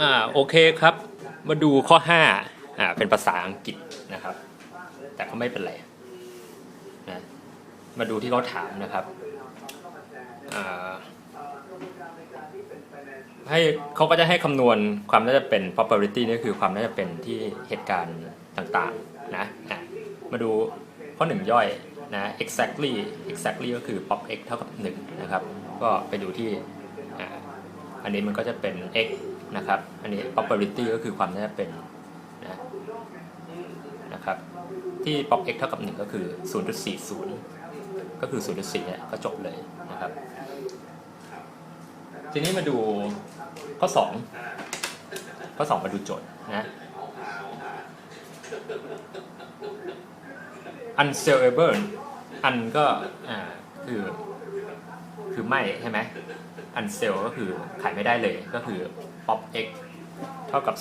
อ่าโอเคครับ มาดูข้อ5อ่าเป็นภาษาอังกฤษนะครับ แต่ก็ไม่เป็นไรนะมาดูที่เขาถามนะครับอ่าให้เขาก็จะให้คำนวณความน่าจะเป็น probability นี่คือความน่าจะเป็นที่เหตุการณ์ต่างๆนะอะมาดูข้อหนึ่งย่อยนะ exactly exactly ก็คือ pop x เท่ากับ1นะครับ ก็ไปดูที่ อันนี้มันก็จะเป็น x นะครับ อันนี้ probability ก็คือความน่าจะเป็นนะนะครับ ที่ pop x เท่ากับ 1 ก็คือ 0.40 ก็คือ 0.4เนี่ยก็จบเลยนะครับ ทีนี้มาดูข้อ 2 ข้อ 2 มาดูโจทย์นะ unsellable อันก็อ่าคือคือไม่ใช่ไหม unsell ก็คือขายไม่ได้เลยก็คือ pop x เท่ากับ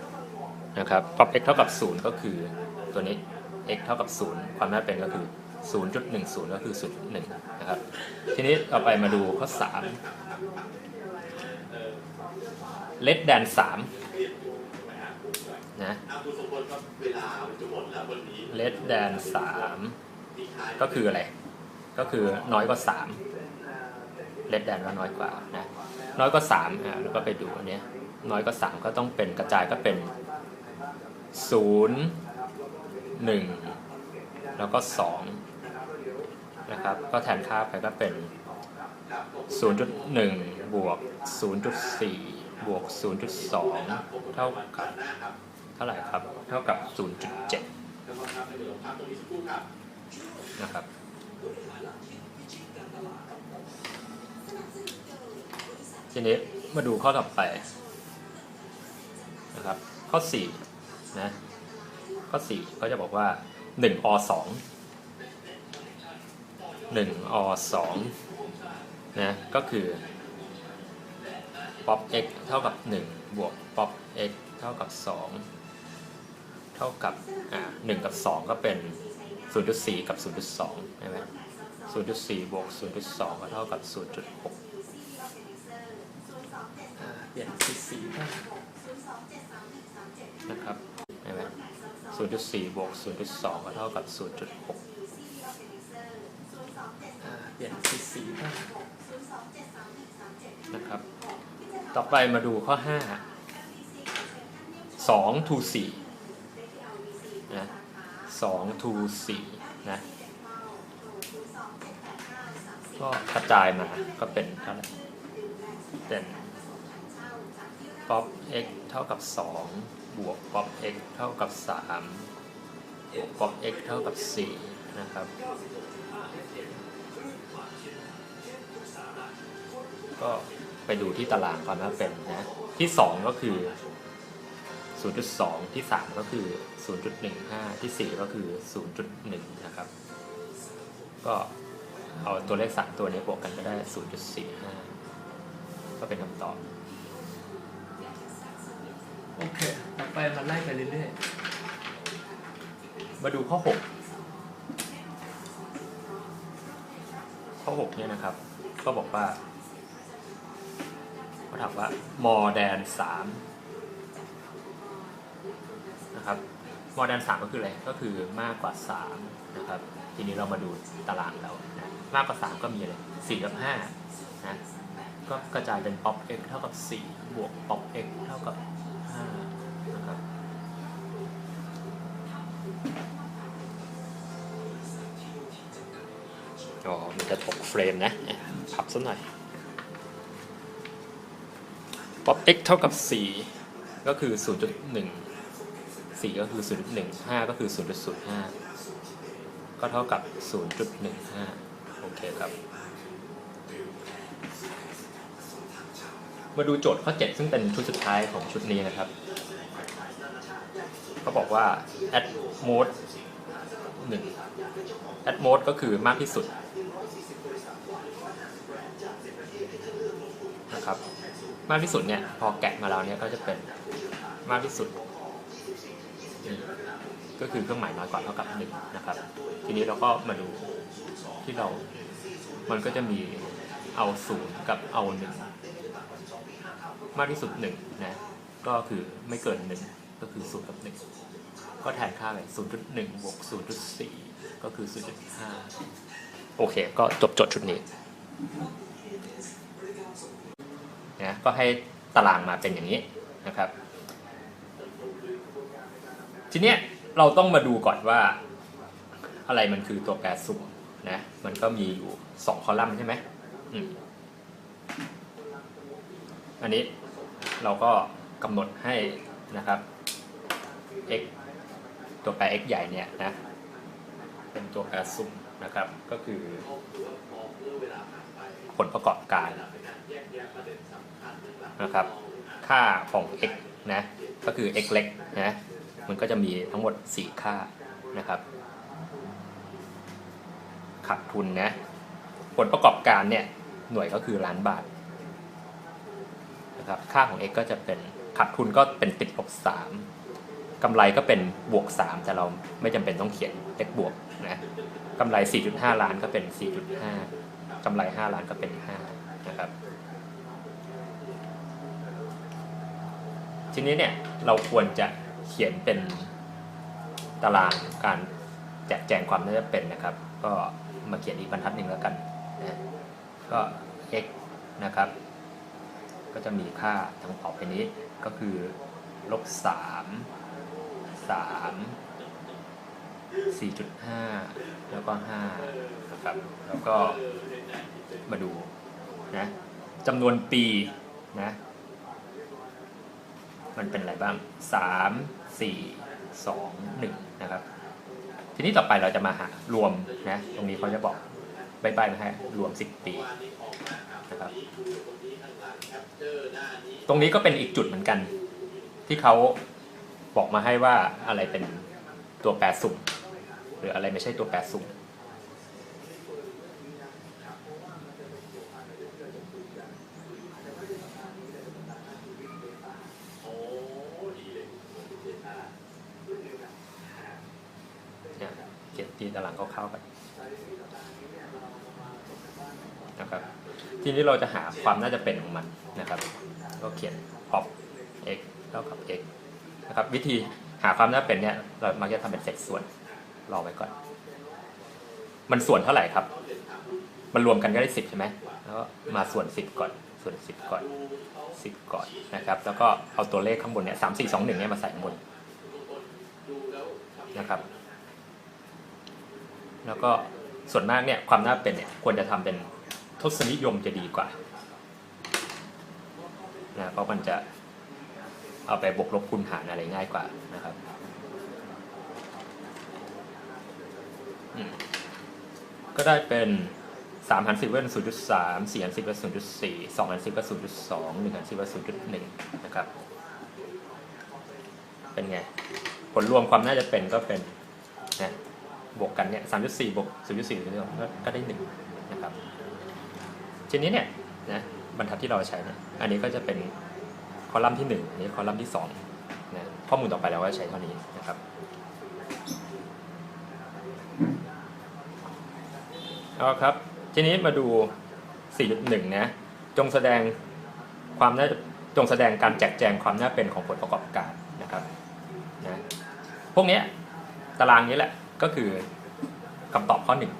0 นะครับ pop x เท่ากับ 0 ก็คือตัวนี้ x เท่ากับ 0 ความน่าเป็นก็คือ 0.10 ก็คือ 0.1 นะครับ ทีนี้เราไปมาดูข้อ 3 less than 3นะ less than 3 ก็คืออะไร ก็คือน้อยกว่า 3 less than ว่าน้อยกว่านะ น้อยกว่า3อ่าแล้วก็ไปดูอันเนี้ยน้อยกว่า3ก็ต้องเป็นกระจายก็เป็น0 1แล้วก็2นะครับก็แทนค่าไปก็เป็น 0.1 บวก 0.4 บวก 0.2 เท่ากับเท่าไหร่ครับ เท่ากับ 0.7 นะครับ ทีนี้มาดูข้อต่อไปนะครับ ข้อ4นะข้อ4ก็จะบอกว่า1อ2 1อ2นะก็คือ pop x เท่ากับ 1 บวก pop x เท่ากับ 2 เท่ากับอ่า1กับ 2 ก็เป็น 0.4 กับ 0.2ใช่ไหม0.4 บวก 0.2 ก็เท่ากับ 0.6อ่าเปลี่ยนที่4บ้าง นะครับใช่ไหม0.4บวก0.2ก็เท่ากับ0.6อ่าเปลี่ยนที่4บ้างนะครับ ต่อไปมาดูข้อ5 2 to 4นะ2 to 4นะก็กระจายมาก็เป็นเท่าไหร่เป็น pop x เท่ากับ 2 บวก pop x เท่ากับ 3 บวก pop x เท่ากับ 4 นะครับ ก็ไปดูที่ตารางความน่าเป็นนะ ที่ 2 ก็คือ 0.2 ที่ 3 ก็คือ 0.15 ที่ 4 ก็คือ 0.1 นะครับ ก็เอาตัวเลข 3 ตัวนี้บวกกันก็ได้ 0.45 ก็เป็นคำตอบ โอเคต่อไปมาไล่ไปเรื่อยๆ มาดูข้อ 6 ข้อ 6 เนี่ยนะครับ ก็บอกว่าเขาถามว่า more than 3นะครับ more than 3ก็คืออะไร ก็คือมากกว่า 3 นะครับ ทีนี้เรามาดูตารางเรานะมากกว่า 3 ก็มีอะไร4กับ5นะก็กระจายเป็น pop x เท่ากับ 4 บวก pop x เท่ากับ รมนะอะพับสักหน่อย pop x เท่ากับ 4 ก็คือ 0.1 4 ก็คือ 0.1 5 ก็คือ 0.05 ก็เท่ากับ 0.15 โอเคครับ มาดูโจทย์ข้อ 7 ซึ่งเป็นชุดสุดท้ายของชุดนี้นะครับเขาบอกว่า at most 1 at most ก็คือมากที่สุด นะครับ มากที่สุดเนี่ยพอแกะมาแล้วเนี่ยก็จะเป็นมากที่สุด ก็คือเครื่องหมายน้อยกว่าเท่ากับหนึ่งนะครับ ทีนี้เราก็มาดูที่เรา มันก็จะมีเอาศูนย์กับเอาหนึ่งมากที่สุดหนึ่งนะก็คือไม่เกินหนึ่งก็คือศูนย์กับหนึ่งก็แทนค่าไปศูนย์จุดหนึ่งบวกศูนย์จุดสี่ก็คือศูนย์จุดห้าโอเค ก็จบโจทย์ชุดนี้ นะก็ให้ตารางมาเป็นอย่างนี้นะครับ ทีเนี้ยเราต้องมาดูก่อนว่า อะไรมันคือตัวแปรสุ่มนะมันก็มีอยู่สองคอลัมน์ใช่ไหมอืมอันนี้เราก็กำหนดให้นะครับ x ตัวแปร x ใหญ่เนี่ยนะเป็นตัวแปรสุ่มนะครับ ก็คือผลประกอบการ นะครับค่าของ x นะก็คือ x เล็กนะมันก็จะมีทั้งหมด 4 ค่านะครับขาดทุนนะผลประกอบการเนี่ยหน่วยก็คือล้านบาทนะครับค่าของ x ก็จะเป็นขาดทุนก็เป็นติดลบ3กำไรก็เป็นบวก 3 แต่เราไม่จำเป็นต้องเขียนเลขบวกนะกำไร 4.5 ล้านก็เป็น 4.5กำไร 5 ล้านก็เป็น 5 นะครับ ทีนี้เนี่ยเราควรจะเขียนเป็นตารางการแจกแจงความน่าจะเป็นนะครับ ก็มาเขียนอีกบรรทัดหนึ่งแล้วกันนะก็ x นะครับ ก็จะมีค่าทั้งออกไปนี้ก็คือลบสามสามสี่จุดห้าแล้วก็ห้านะครับ แล้วก็มาดูนะจำนวนปีนะ มันเป็นอะไรบ้างสามสี่สองหนึ่งนะครับ ทีนี้ต่อไปเราจะมาหารวมนะตรงนี้เขาจะบอกใบๆมาให้รวม 10 ปีนะครับ ตรงนี้ก็เป็นอีกจุดเหมือนกัน ที่เขาบอกมาให้ว่าอะไรเป็นตัวแปรสุ่ม หรืออะไรไม่ใช่ตัวแปรสุ่ม เนี่ยเขียนที่ตารางคร่าวๆไปนะครับ ทีนี้เราจะหาความน่าจะเป็นของมันนะครับ ก็เขียน pop x เท่ากับ x นะครับวิธีหาความน่าเป็นเนี่ยเรามักจะทำเป็นเศษส่วนรอไว้ก่อน มันส่วนเท่าไหร่ครับ มันรวมกันก็ได้สิบใช่ไหมแล้วมาส่วนสิบก่อนส่วนสิบก่อนสิบก่อนนะครับ แล้วก็เอาตัวเลขข้างบนเนี่ยสามสี่สองหนึ่งเนี่ยมาใส่ข้างบนนะครับ แล้วก็ส่วนมากเนี่ยความน่าเป็นเนี่ยควรจะทำเป็น ทศนิยมจะดีกว่านะเพราะมันจะเอาไปบวกลบคูณหารอะไรง่ายกว่านะครับก็ได้เป็นสามหันสิบเป็นศูนย์จุดสามสี่หันสิบเป็นศูนย์จุดสี่สองหันสิบเป็นศูนย์จุดสองหนึ่งหันสิบเป็นศูนย์จุดหนึ่งนะครับ เป็นไง ผลรวมความน่าจะเป็นก็เป็นนะบวกกันเนี่ยสามจุดสี่บวกศูนย์จุดสี่ก็ได้หนึ่งนะครับ ทีนี้เนี่ยนะบรรทัดที่เราใช้เนี่ยอันนี้ก็จะเป็นคอลัมน์ที่หนึ่งอันนี้คอลัมน์ที่สองนะข้อมูลต่อไปเราก็ใช้เท่านี้นะครับเอาครับ ทีนี้มาดู 4.1 นะ จงแสดงความน่าจงแสดงการแจกแจงความน่าเป็นของผลประกอบการนะครับนะพวกนี้ตารางนี้แหละก็คือคำตอบข้อหนึ่ง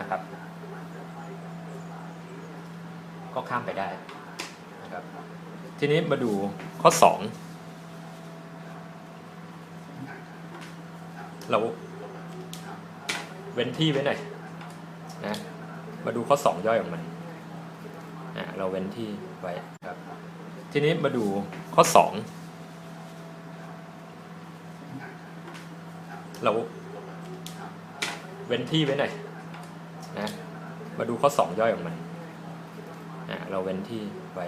นะครับ ก็ข้ามไปได้นะครับทีนี้มาดูข้อสองเราเว้นที่ไว้หน่อยนะมาดูข้อสองย่อยของมันอะเราเว้นที่ไว้ครับทีนี้มาดูข้อสองเราเว้นที่ไว้หน่อยนะมาดูข้อสองย่อยของมัน เราเว้นที่ไว้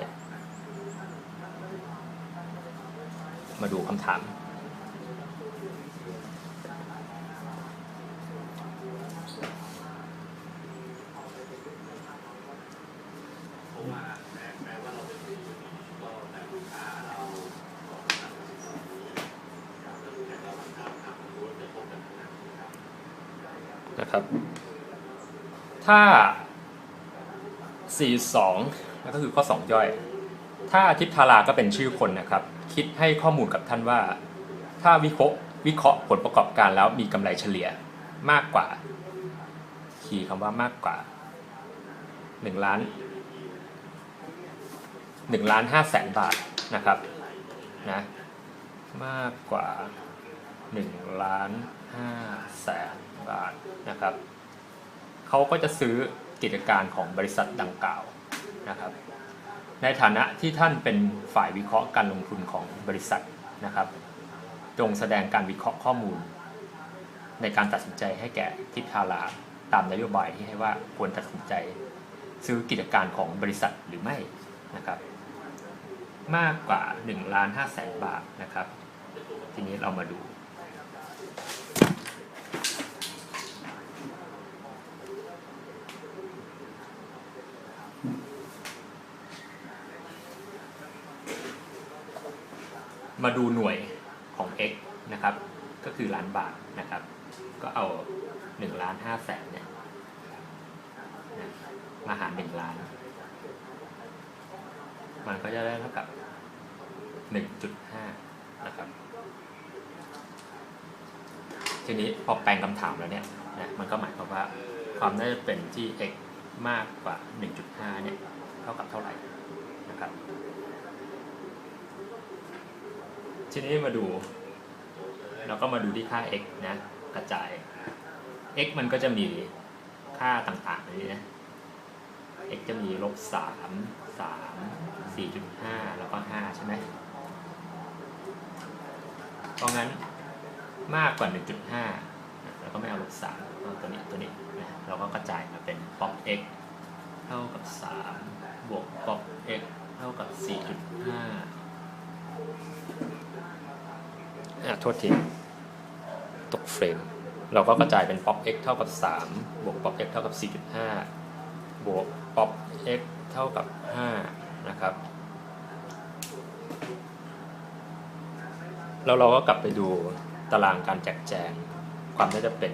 มาดูคำถาม นะครับ ถ้า 42 ก็คือข้อ 2 ย่อย ถ้าทิพธาราก็เป็นชื่อคนนะครับ คิดให้ข้อมูลกับท่านว่า ถ้าวิเคราะห์วิเคราะห์ผลประกอบการแล้วมีกำไรเฉลี่ยมากกว่า คีย์คำว่ามากกว่าหนึ่งล้านหนึ่งล้านห้าแสนบาทนะครับนะมากกว่าหนึ่งล้านห้าแสนบาทนะครับเขาก็จะซื้อ กิจการของบริษัทดังกล่าวนะครับ ในฐานะที่ท่านเป็นฝ่ายวิเคราะห์การลงทุนของบริษัทนะครับ จงแสดงการวิเคราะห์ข้อมูล ในการตัดสินใจให้แก่ทิศทาราตามนโยบายที่ให้ว่าควรตัดสินใจซื้อกิจการของบริษัทหรือไม่นะครับ มากกว่า1ล้าน5แสนบาทนะครับ ทีนี้เรามาดู มาดูหน่วยของ x นะครับ ก็คือล้านบาทนะครับ ก็เอา1ล้าน5แสนเนี่ยมาหาร1ล้าน มันก็จะได้เท่ากับ 1.5 นะครับ ทีนี้พอแปลงคำถามแล้วเนี่ยนะมันก็หมายความว่าความน่าจะเป็นที่ x มากกว่า 1.5 เนี่ย เท่ากับเท่าไหร่นะครับ ทีนี้มาดูเราก็มาดูที่ค่า x นะกระจาย x มันก็จะมีค่าต่างๆนี้นะ x จะมีลบสามสามสี่จุดห้าแล้วก็ห้าใช่ไหมเพราะงั้นมากกว่า1.5เราก็ไม่เอาลบสามเอาตัวนี้ตัวนี้นะเราก็กระจายมาเป็น pop x เท่ากับ3บวก pop x เท่ากับ4.5 อะโทษทีตกเฟรม เราก็กระจายเป็น pop x เท่ากับ 3 บวก pop x เท่ากับ 4.5 บวก pop x เท่ากับ 5 นะครับ แล้วเราก็กลับไปดูตารางการแจกแจง ความน่าจะเป็น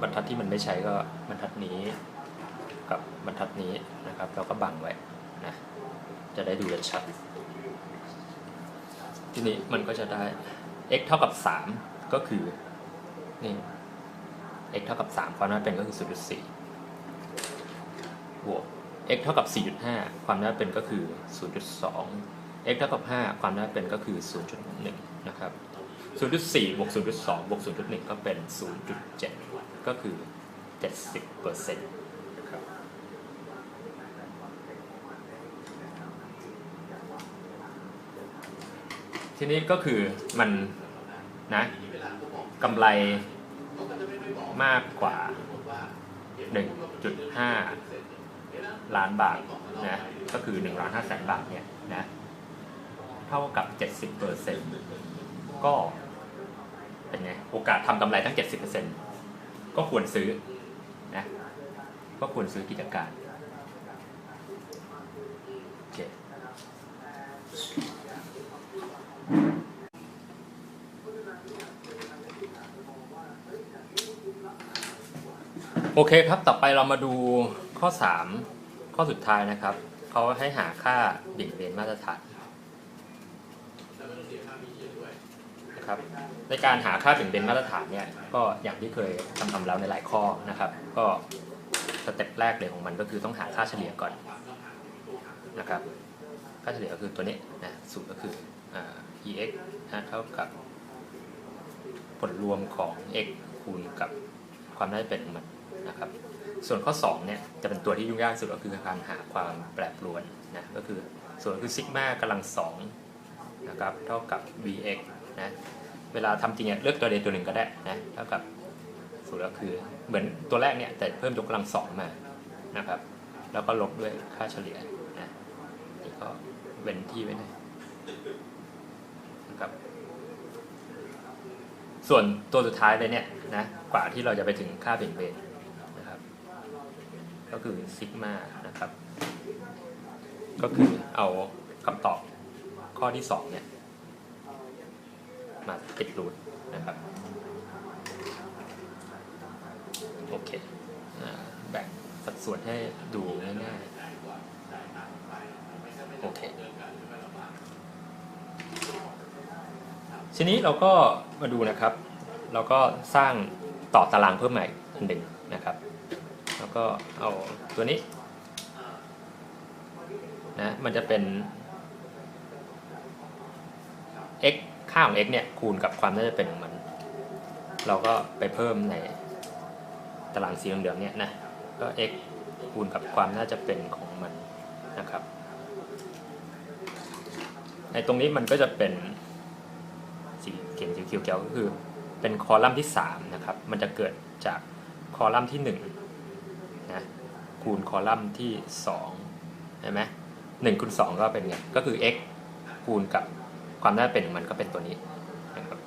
บรรทัดที่มันไม่ใช้ก็บรรทัดนี้กับบรรทัดนี้นะครับ เราก็บังไว้นะจะได้ดูชัด ทีนี้มันก็จะได้ x เท่ากับ 3 ก็คือนี่ x เท่ากับ 3 ความน่าเป็นก็คือ 0.4 บวก x เท่ากับ 4.5 ความน่าเป็นก็คือ 0.2 x เท่ากับ 5 ความน่าเป็นก็คือ 0.1 นะครับ 0.4 บวก 0.2 บวก 0.1 ก็เป็น 0.7 ก็คือ 70เปอร์เซ็นต์นะครับ ทีนี้ก็คือมันนะกำไรมากกว่า 1.5 ล้านบาทนะก็คือ1ล้าน5แสนบาทเนี่ยนะเท่ากับ 70เปอร์เซ็นต์ก็เป็นไงโอกาสทำกำไรตั้ง 70เปอร์เซ็นต์ก็ควรซื้อนะก็ควรซื้อกิจการโอเค โอเคครับ ต่อไปเรามาดูข้อ 3 ข้อสุดท้ายนะครับ เขาให้หาค่าดิ่งเบนมาตรฐานนะครับ ในการหาค่าดิ่งเบนมาตรฐานเนี่ย ก็อย่างที่เคยทำทำแล้วในหลายข้อนะครับ ก็สเต็ปแรกเลยของมันก็คือต้องหาค่าเฉลี่ยก่อนนะครับ ค่าเฉลี่ยก็คือตัวนี้นะสูตรก็คืออ่า ex นะเท่ากับผลรวมของ x คูณกับความน่าจะเป็นของมัน นะครับส่วนข้อ2เนี่ยจะเป็นตัวที่ยุ่งยากสุดก็คือการหาความแปรปรวนนะก็คือส่วนคือซิกมากำลังสองนะครับเท่ากับ vx นะเวลาทำจริงเนี่ยเลือกตัวใดตัวหนึ่งก็ได้นะเท่ากับสูตรก็คือเหมือนตัวแรกเนี่ยแต่เพิ่มยกกำลังสองมานะครับแล้วก็ลบด้วยค่าเฉลี่ยนะนี่ก็เว้นที่ไว้หน่อยนะครับส่วนตัวสุดท้ายเลยเนี่ยนะกว่าที่เราจะไปถึงค่าเบี่ยงเบน ก็คือซิกมานะครับ ก็คือเอาคำตอบข้อที่สองเนี่ยมาติดรูทนะครับโอเคแบ่งสัดส่วนให้ดูง่ายๆโอเคทีนี้เราก็มาดูนะครับ เราก็สร้างต่อตารางเพิ่มใหม่อันหนึ่งนะครับ แล้วก็เอาตัวนี้นะมันจะเป็น x ค่าของ x เนี่ยคูณกับความน่าจะเป็นของมัน เราก็ไปเพิ่มในตารางสีเหลืองๆเนี่ยนะก็ x คูณกับความน่าจะเป็นของมันนะครับในตรงนี้มันก็จะเป็นสีเขียนสีเขียวๆก็คือเป็นคอลัมน์ที่3นะครับมันจะเกิดจากคอลัมน์ที่1นะ คูณคอลัมน์ที่2เห็นไหมหนึ่งคูณสองก็เป็นไงก็คือ x คูณกับความน่าเป็นของมันก็เป็นตัวนี้นะครับ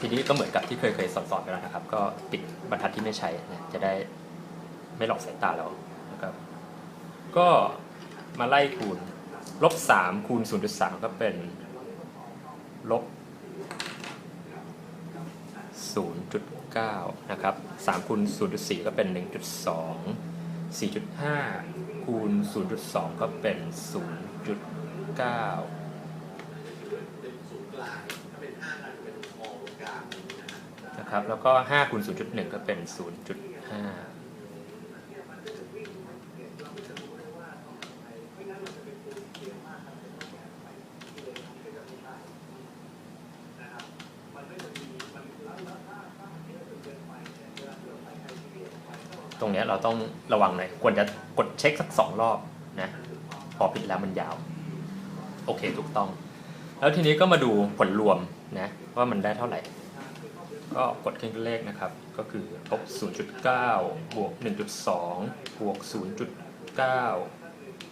ทีนี้ก็เหมือนกับที่เคยเคยสอนๆไปแล้วนะครับ ก็ปิดบรรทัดที่ไม่ใช้นะจะได้ไม่หลอกสายตาเรานะครับ ก็มาไล่คูณลบสามคูณศูนย์จุดสามก็เป็นลบ 0.9 นะครับ3คูณ0.4 ก็เป็น 1.2 4.5 คูณ 0.2 ก็เป็น 0.9นะครับแล้วก็ 5คูณ0.1 ก็เป็น 0.5 รงเนี้เราต้องระวังหน่อยควรจะกดเช็คสักสองรอบนะพอผิดแล้วมันยาว โอเคถูกต้อง แล้วทีนี้ก็มาดูผลรวมนะว่ามันได้เท่าไหร่ ก็กดเครื่องเลขนะครับ ก็คือลบ0.9 บวก 1.2 บวก 0.9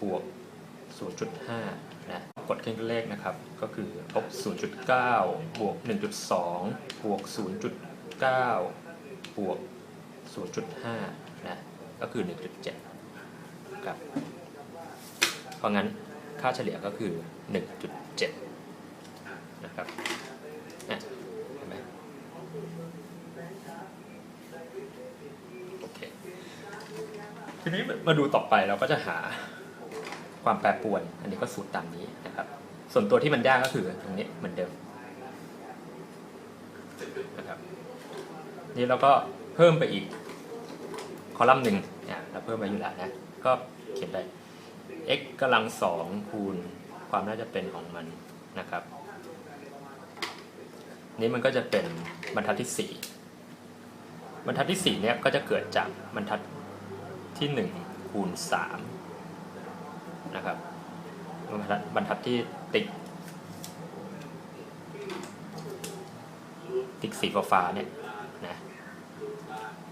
บวก 0.5 นะ กดเครื่องเลขนะครับ ก็คือลบ0.9 บวก 1.2 บวก 0.9 บวก 0.5 นะ ก็คือ 1.7 ครับ เพราะงั้นค่าเฉลี่ยก็คือ 1.7 นะครับนะเห็นไหมโอเค ทีนี้มาดูต่อไปเราก็จะหาความแปรปรวน อันนี้ก็สูตรตามนี้นะครับ ส่วนตัวที่มันยากก็คือตรงนี้เหมือนเดิมนะครับ นี่เราก็ เพิ่มไปอีกคอลัมน์หนึ่งเนี่ยเราเพิ่มไปอยู่แล้วนะก็เขียนไป x กำลังสองคูณความน่าจะเป็นของมันนะครับ นี้มันก็จะเป็นบรรทัดที่สี่บรรทัดที่สี่เนี่ยก็จะเกิดจากบรรทัดที่หนึ่งคูณสามนะครับบรรทัดบรรทัดที่ติ๊กติ๊กสีฟ้าเนี่ย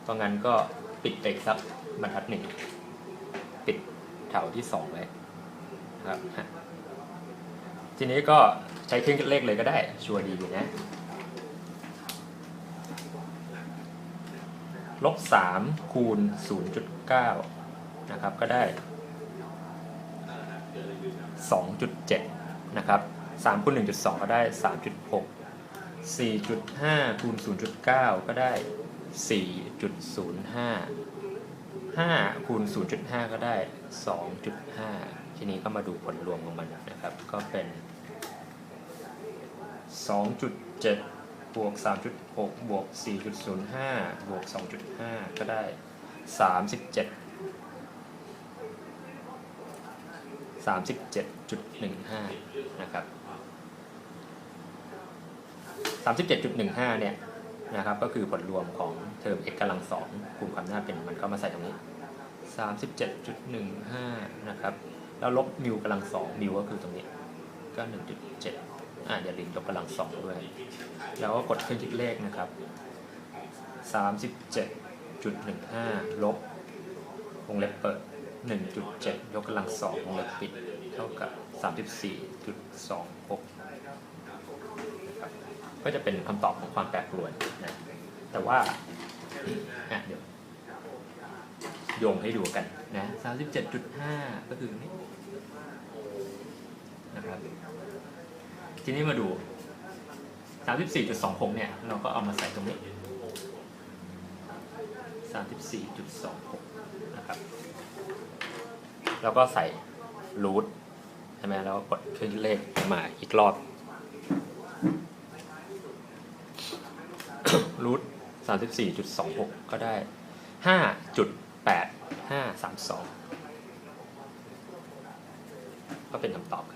เพราะงั้นก็ปิดไปอีกสักบรรทัดหนึ่ง ปิดแถวที่สองไว้นะครับ ทีนี้ก็ใช้เครื่องคิดเลขเลยก็ได้ ชัวร์ดีอยู่นะ ลบสามคูณศูนย์จุดเก้านะครับ ก็ได้สองจุดเจ็ดนะครับสามคูณหนึ่งจุดสองก็ได้สามจุดหกสี่จุดห้าคูณศูนย์จุดเก้าก็ได้ สี่จุดศูนย์ห้าห้าคูณศูนย์จุดห้าก็ได้สองจุดห้าทีนี้ก็มาดูผลรวมของมันนะครับ ก็เป็นสองจุดเจ็ดบวก 3.6 บวก 4.05 บวก 2.5 ก็ได้ 37 37.15 นะครับ 37.15 เนี่ย นะครับก็คือผลรวมของเทอม x กำลังสองคูณความน่าเป็นมันก็มาใส่ตรงนี้ 37.15 นะครับ แล้วลบมิวกำลังสองมิวก็คือตรงนี้ก็ 1.7 อ่าอย่าลืมยกกำลังสองด้วย แล้วก็กดเครื่องคิดเลขนะครับ 37.15 ลบวงเล็บเปิด 1.7 ยกกำลังสองวงเล็บปิด เท่ากับ 34.26 ก็จะเป็นคำตอบของความแปรปรวนนะแต่ว่าเดี๋ยวโยงให้ดูกันนะ37.5ก็คือนี้นะครับทีนี้มาดู34.26เนี่ย เราก็เอามาใส่ตรงนี้34.26นะครับแล้วก็ใส่รูทใช่ไหมแล้วกดเครื่องคิดเลขมาอีกรอบ รูท สามสิบสี่จุดสองหกก็ได้ห้าจุดแปดห้าสามสองก็เป็นคำตอบครับ